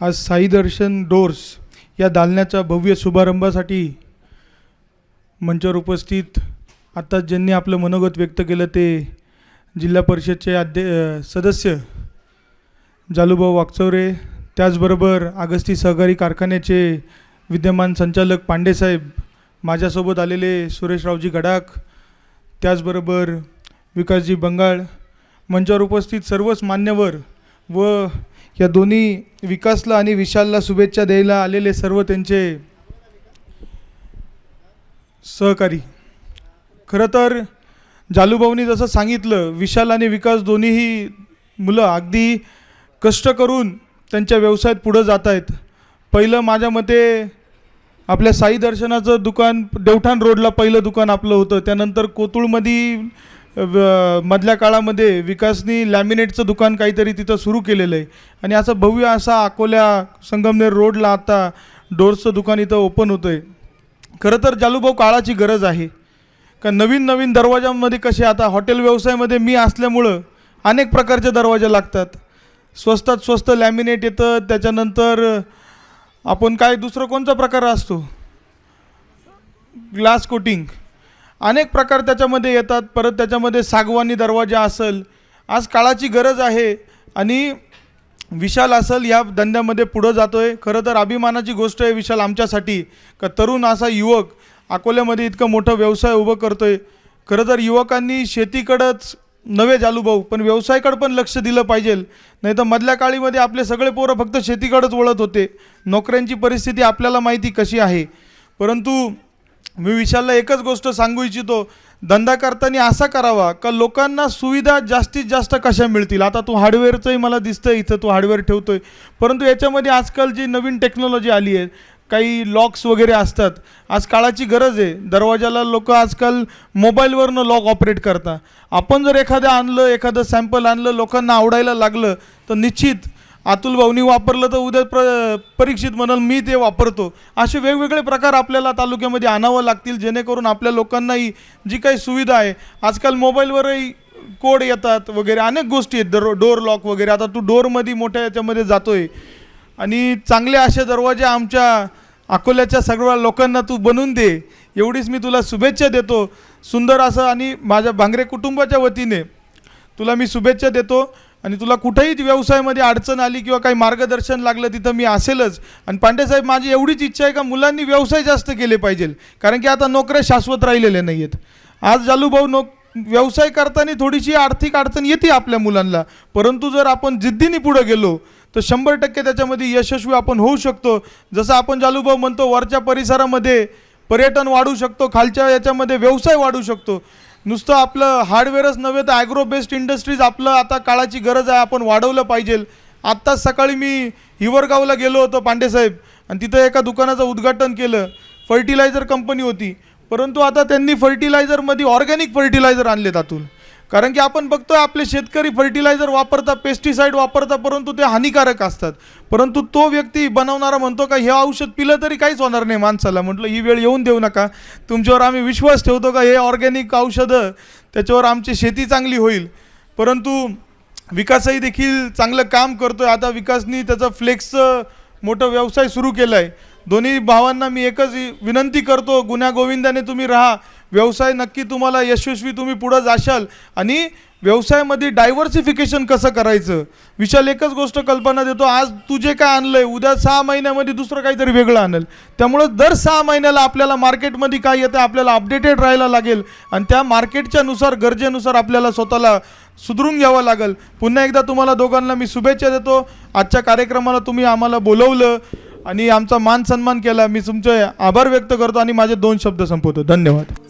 आज साई दर्शन डोर्स या दालण्याच्या भव्य शुभारंभासाठी मंचावर उपस्थित आत्ताच ज्यांनी आपलं मनोगत व्यक्त केलं ते जिल्हा परिषदचे अध्य सदस्य जालूभाऊ वागचौरे त्याचबरोबर आगस्ती सहकारी कारखान्याचे विद्यमान संचालक पांडेसाहेब माझ्यासोबत आलेले सुरेशरावजी गडाख त्याचबरोबर विकासजी बंगाळ मंचावर उपस्थित सर्वच मान्यवर व या दोन्ही विकासला आणि विशालला शुभेच्छा द्यायला आलेले सर्व त्यांचे सहकारी. खरं तर जालूभाऊनी जसं सांगितलं विशाल आणि विकास दोन्हीही मुलं अगदी कष्ट करून त्यांच्या व्यवसायात पुढं जात आहेत. पहिलं माझ्या मते आपल्या साई दर्शनाचं दुकान देवठाण रोडला पहिलं दुकान आपलं होतं. त्यानंतर कोतुळमध्ये मधल्या काळामध्ये विकासनी लॅमिनेटचं दुकान काहीतरी तिथं सुरू केलेलं आहे. आणि असं भव्य असा अकोल्या संगमनेर रोडला आता डोर्सचं दुकान इथं ओपन होतं आहे खरं तर जालूभाऊ काळाची गरज आहे. का नवीन नवीन दरवाजांमध्ये कसे आता हॉटेल व्यवसायामध्ये मी असल्यामुळं अनेक प्रकारचे दरवाजे लागतात. स्वस्तात स्वस्त लॅमिनेट येतं त्याच्यानंतर आपण काय दुसरं कोणता प्रकार असतो? Glass coating. अनेक प्रकार त्याच्यामध्ये येतात. परत त्याच्यामध्ये सागवानी दरवाजा असेल. आज काळाची गरज आहे आणि विशाल असेल या धंद्यामध्ये पुढं जातो आहे खरं तर अभिमानाची गोष्ट आहे विशाल आमच्यासाठी का तरुण असा युवक अकोल्यामध्ये इतकं मोठं व्यवसाय उभं करतो आहे खरं तर युवकांनी शेतीकडंच नव्हे जालू भाऊ पण व्यवसायाकडं पण लक्ष दिलं पाहिजे. नाही तर मधल्या काळीमध्ये आपले सगळे पोरं फक्त शेतीकडंच वळत होते. नोकऱ्यांची परिस्थिती आपल्याला माहिती कशी आहे? परंतु मी विशालला एकच गोष्ट सांगू इच्छितो. धंदा करताना असा करावा का लोकांना सुविधा जास्तीत जास्त कशा मिळतील? आता तू हार्डवेअरचंही मला दिसतं इथं तू हार्डवेअर ठेवतो आहे परंतु याच्यामध्ये आजकाल जी नवीन टेक्नॉलॉजी आली आहे काही लॉक्स वगैरे असतात. आज काळाची गरज आहे. दरवाजाला लोक आजकाल मोबाईलवरनं लॉक ऑपरेट करता. आपण जर एखादं आणलं एखादं सॅम्पल आणलं लोकांना आवडायला लागलं तर निश्चित अतुल भाऊनी वापरलं तर उद्या प्र परीक्षित म्हणाल मी ते वापरतो. असे वेगवेगळे प्रकार आपल्याला तालुक्यामध्ये आणावं लागतील जेणेकरून आपल्या लोकांनाही जी काही सुविधा आहे आजकाल मोबाईलवरही कोड येतात वगैरे अनेक गोष्टी आहेत दर डोर लॉक वगैरे. आता तू डोरमध्ये मोठ्या याच्यामध्ये जातो आहे आणि चांगले असे दरवाजे आमच्या अकोल्याच्या सगळ्या लोकांना तू बनवून दे. एवढीच मी तुला शुभेच्छा देतो. सुंदर असं आणि माझ्या भांगरे कुटुंबाच्या वतीने तुला मी शुभेच्छा देतो. आणि तुला कुठेही व्यवसायामध्ये अडचण आली किंवा काही मार्गदर्शन लागलं तिथं मी असेलच. आणि पांडेसाहेब माझी एवढीच इच्छा आहे का मुलांनी व्यवसाय जास्त केले पाहिजे. कारण की आता नोकऱ्या शाश्वत राहिलेल्या नाही आहेत आज जालूभाऊ नोक व्यवसाय करताना थोडीशी आर्थिक अडचण येते आपल्या मुलांना. परंतु जर आपण जिद्दीने पुढे गेलो तर शंभर टक्के त्याच्यामध्ये यशस्वी आपण होऊ शकतो. जसं आपण जालूभाऊ म्हणतो वरच्या परिसरामध्ये पर्यटन वाढू शकतो खालच्या याच्यामध्ये व्यवसाय वाढू शकतो. नुसतं आपलं हार्डवेअरच नव्हे तर ॲग्रो बेस्ड इंडस्ट्रीज आपलं आता काळाची गरज आहे आपण वाढवलं पाहिजे. आत्ताच सकाळी मी हिवरगावला गेलो होतो पांडेसाहेब आणि तिथं एका दुकानाचं उद्घाटन केलं. फर्टिलायझर कंपनी होती. परंतु आता त्यांनी फर्टिलायझरमध्ये ऑर्गॅनिक फर्टिलायझर आणले त्यातून कारण की आपण बघतोय आपले शेतकरी फर्टिलायझर वापरतात पेस्टिसाईड वापरतात परंतु ते हानिकारक असतात. परंतु तो व्यक्ती बनवणारा म्हणतो का हे औषध पिलं तरी काहीच होणार नाही माणसाला. म्हटलं ही वेळ येऊन देऊ नका. तुमच्यावर आम्ही विश्वास ठेवतो का हे ऑर्गॅनिक औषधं त्याच्यावर आमची शेती चांगली होईल. परंतु विकासही देखील चांगलं काम करतो आहे आता विकासनी त्याचा फ्लेक्सचं मोठं व्यवसाय सुरू केला आहे दोन्ही भावांना मी एकच विनंती करतो गुन्ह्या गोविंदाने तुम्ही राहा. व्यवसाय नक्की तुम्हाला यशस्वी तुम्ही पुढं जाशाल. आणि व्यवसायामध्ये डायव्हर्सिफिकेशन कसं करायचं? विशाल एकच गोष्ट कल्पना देतो. आज तू जे काय आणलं आहे उद्या सहा महिन्यामध्ये दुसरं काहीतरी वेगळं आणेल. त्यामुळं दर सहा महिन्याला आपल्याला मार्केटमध्ये काय येतं आपल्याला अपडेटेड राहायला लागेल. आणि त्या मार्केटच्या नुसार गरजेनुसार आपल्याला स्वतःला सुधरून घ्यावं लागेल. पुन्हा एकदा तुम्हाला दोघांना मी शुभेच्छा देतो. आजच्या कार्यक्रमाला तुम्ही आम्हाला बोलवलं आणि आमचा मान सन्मान केला. मी तुमचे आभार व्यक्त करतो आणि माझे दोन शब्द संपवतो. धन्यवाद.